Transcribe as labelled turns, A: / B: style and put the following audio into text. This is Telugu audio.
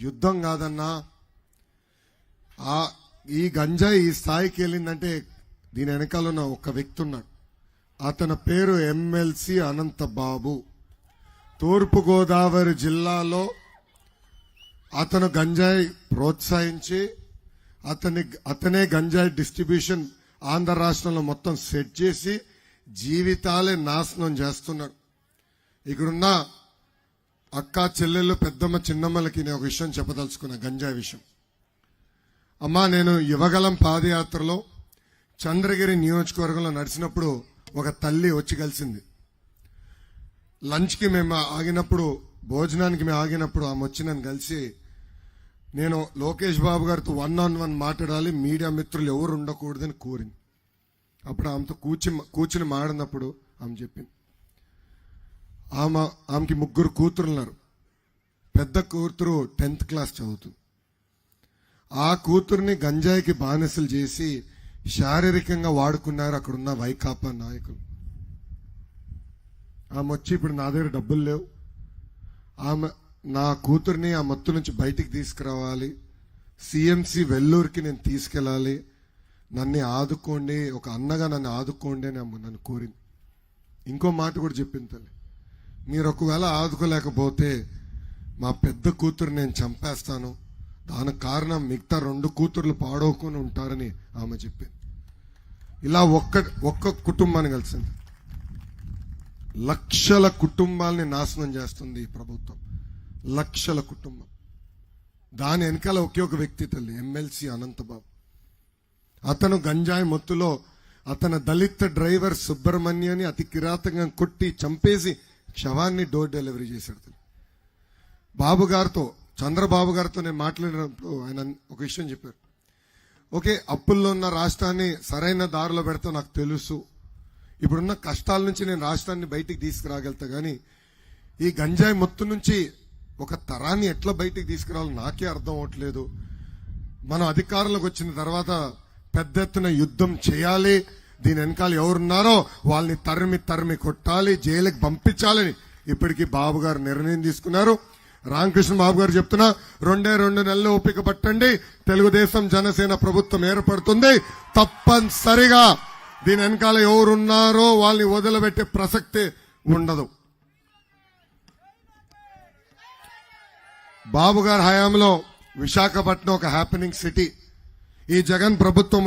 A: యుద్ధం కాదన్నా. ఆ ఈ గంజాయి ఈ స్థాయికి వెళ్ళిందంటే దీని వెనకాల ఉన్న ఒక వ్యక్తి ఉన్నాడు అతని పేరు ఎమ్మెల్సీ అనంతబాబు. తూర్పుగోదావరి జిల్లాలో అతను గంజాయి ప్రోత్సహించి అతని అతనే గంజాయి డిస్ట్రిబ్యూషన్ ఆంధ్ర రాష్ట్రంలో మొత్తం సెట్ చేసి జీవితాలే నాశనం చేస్తున్నాడు. ఇక్కడున్న అక్క చెల్లెళ్ళు పెద్దమ్మ చిన్నమ్మలకి నేను ఒక విషయం చెప్పదలుచుకున్న గంజాయి విషయం. అమ్మా నేను యువగలం పాదయాత్రలో చంద్రగిరి నియోజకవర్గంలో నడిచినప్పుడు ఒక తల్లి వచ్చి కలిసింది. లంచ్కి మేము ఆగినప్పుడు భోజనానికి మేము ఆగినప్పుడు ఆమె వచ్చి నన్ను కలిసి నేను లోకేష్ బాబు గారితో వన్ ఆన్ వన్ మాట్లాడాలి మీడియా మిత్రులు ఎవరు ఉండకూడదని కోరింది. అప్పుడు ఆమెతో కూర్చి కూర్చుని మాడినప్పుడు ఆమె చెప్పింది. ఆమె ఆమెకి ముగ్గురు కూతురు ఉన్నారు పెద్ద కూతురు టెన్త్ క్లాస్ చదువుతుంది. ఆ కూతుర్ని గంజాయికి బానిసలు చేసి శారీరకంగా వాడుకున్నారు అక్కడున్న వైకాపా నాయకులు. ఆమె వచ్చి ఇప్పుడు నా దగ్గర డబ్బులు లేవు. ఆమె నా కూతుర్ని ఆ మత్తు నుంచి బయటికి తీసుకురావాలి. సిఎంసి వెల్లూరుకి నేను తీసుకెళ్ళాలి. నన్ను ఆదుకోండి ఒక అన్నగా నన్ను ఆదుకోండి అని నన్ను కోరింది. ఇంకో మాట కూడా చెప్పింది తల్లి. మీరు ఒకవేళ ఆదుకోలేకపోతే మా పెద్ద కూతురు నేను చంపేస్తాను. దానికి కారణం మిగతా రెండు కూతుర్లు పాడవుకొని ఉంటారని ఆమె చెప్పింది. ఇలా ఒక్క ఒక్క కుటుంబాన్ని కలిసింది. లక్షల కుటుంబాలని నాశనం చేస్తుంది ఈ ప్రభుత్వం. లక్షల కుటుంబం. దాని వెనకాల ఒకే ఒక వ్యక్తి తల్లి ఎమ్మెల్సీ అనంతబాబు. అతను గంజాయి మొత్తులో అతని దళిత డ్రైవర్ సుబ్రహ్మణ్యని అతి కిరాతకంగా కొట్టి చంపేసి శవాన్ని డోర్ డెలివరీ చేశాడు బాబు గారితో చంద్రబాబు గారితో నేను మాట్లాడినప్పుడు ఆయన ఒక విషయం చెప్పారు. ఓకే అప్పుల్లో ఉన్న రాష్ట్రాన్ని సరైన దారిలో పెడతా నాకు తెలుసు. ఇప్పుడున్న కష్టాల నుంచి నేను రాష్ట్రాన్ని బయటికి తీసుకురాగలుగుతా కానీ ఈ గంజాయి మొత్తం నుంచి ఒక తరాన్ని ఎట్లా బయటికి తీసుకురావాలో నాకే అర్థం అవట్లేదు. మనం అధికారంలోకి వచ్చిన తర్వాత పెద్ద ఎత్తున యుద్ధం చేయాలి. దీని వెనకాల ఎవరున్నారో వాళ్ళని తరిమి తరిమి కొట్టాలి జైలుకి పంపించాలని ఇప్పటికీ బాబు గారు నిర్ణయం తీసుకున్నారు. రామకృష్ణ బాబు గారు చెప్తున్నా రెండే రెండు నెలలు ఓపిక పట్టండి. తెలుగుదేశం జనసేన ప్రభుత్వం ఏర్పడుతుంది. తప్పనిసరిగా దీని వెనకాల ఎవరున్నారో వాళ్ళని వదిలిపెట్టే ప్రసక్తి ఉండదు. బాబు గారి హయాంలో విశాఖపట్నం ఒక హ్యాపెనింగ్ సిటీ ఈ జగన్ ప్రభుత్వం